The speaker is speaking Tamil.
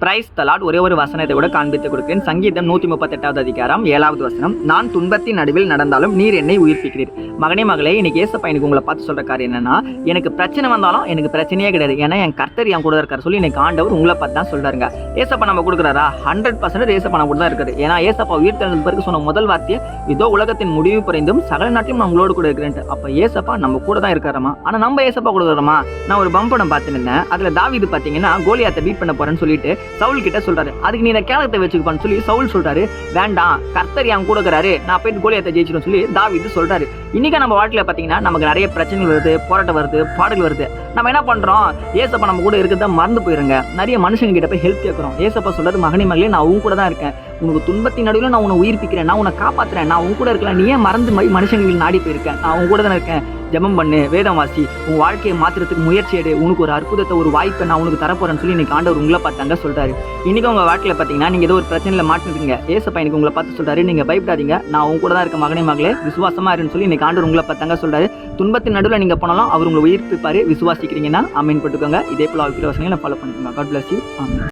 பிரைஸ் தலாட் ஒரே ஒரு வசனத்தை கூட காண்பித்து கொடுக்கிறேன். சங்கீதம் நூற்றி முப்பத்தெட்டாவது அதிகாரம் ஏழாவது வசனம். நான் துன்பத்தின் நடுவில் நடந்தாலும் நீர் என்னை உயிர்ப்பிக்கிறீர். மகனே மகளே இன்னைக்கு ஏசப்பா எனக்கு உங்களை பார்த்து சொல்கிற காரியம் என்னன்னா எனக்கு பிரச்சனை வந்தாலும் எனக்கு பிரச்சனையே கிடையாது. ஏன்னா என் கர்த்தர் என் கூட இருக்கார் சொல்லி எனக்கு ஆண்டவர் உங்களை பார்த்து தான் சொல்கிறாருங்க ஏசப்பா நம்ம கொடுக்குறாரா? ஹண்ட்ரட் பர்சன்ட் ஏசப்பா நம்ம கூட தான் இருக்குது ஏன்னா ஏசப்பா உயிர் திறந்த பிறகு சொன்ன முதல் வார்த்தையை இதோ உலகத்தின் முடிவு குறைந்தும் சகல நாட்டிலும் நான் உங்களோட கூட இருக்கிறேன் அப்போ ஏசப்பா நம்ம கூட தான் இருக்காரமா? ஆனால் நம்ம ஏசப்பா கூட இருக்கிறோமா? நான் ஒரு பம்படம் பார்த்துருந்தேன் அதுல தாவீது பார்த்தீங்கன்னா கோலியாத்தை பீட் பண்ண போறேன்னு சொல்லிட்டு சவுல் கிட்ட சொல்றாரு. அதுக்கு நீ இந்த கேலத்தை வச்சுக்கப்பான்னு சொல்லி சவுல் சொல்றாரு. வேண்டாம் கர்த்தர் என் கூட இருக்கிறாரு நான் போயிட்டு கோலியத்தை ஜெயிச்சிடும் சொல்லி தாவிது சொல்றாரு. இன்னைக்கு நம்ம வாழ்க்கையில பாத்தீங்கன்னா நமக்கு நிறைய பிரச்சனைகள் வருது போராட்டம் வருது பாடல் வருது. நம்ம என்ன பண்றோம்? ஏசப்பா நம்ம கூட இருக்கிறத மறந்து போயிருங்க. நிறைய மனுஷங்க கிட்ட போய் ஹெல்ப் கேட்குறோம் ஏசப்பா சொல்றது மகனி மகளே நான் அவங்க கூட தான் இருக்கேன். உனக்கு துன்பத்தின் நடுவில் நான் உன்னை உயிர்ப்பிக்கிறேன் நான் உன்னை காப்பாற்றுறேன் நான் உன் கூட இருக்கலாம் நீ ஏன் மறந்து மாதிரி மனுஷங்களுக்கு நாடி போயிருக்கேன் நான் உன் கூட தான் இருக்கேன். ஜெபம் பண்ணு வேதம் வாசி. உன் வாழ்க்கையை மாற்றுறதுக்கு முயற்சி எடு. உனக்கு ஒரு அற்புதத்தை ஒரு வாய்ப்பை நான் உனக்கு தரப்போறேன்னு சொல்லி இன்னைக்கு ஆண்டவர் உங்களை பார்த்தாங்க சொல்றாரு. இன்னைக்கு உங்க வாழ்க்கையில் பார்த்தீங்கன்னா நீங்க ஏதோ ஒரு பிரச்சனையில மாட்டிருக்கீங்க. ஏசப்பா எனக்கு உங்களை பார்த்து சொல்றாரு நீங்க பயப்படாதீங்க. நான் உங்க கூட தான் இருக்க மகனே மகளே விசுவாசமா இருன்னு சொல்லி இன்னைக்கு ஆண்டவர் உங்களை பார்த்தாங்க சொல்றாரு. துன்பத்தின் நடுவில் நீங்க போனாலும் அவர் உங்களை உயிர்ப்பிப்பாரு விசுவாசிக்கிறீங்கன்னா அமீன் போட்டுக்கோங்க. இதே போல அவக்கிற வசனங்களை ஃபாலோ பண்ணிக்கோங்க. God bless you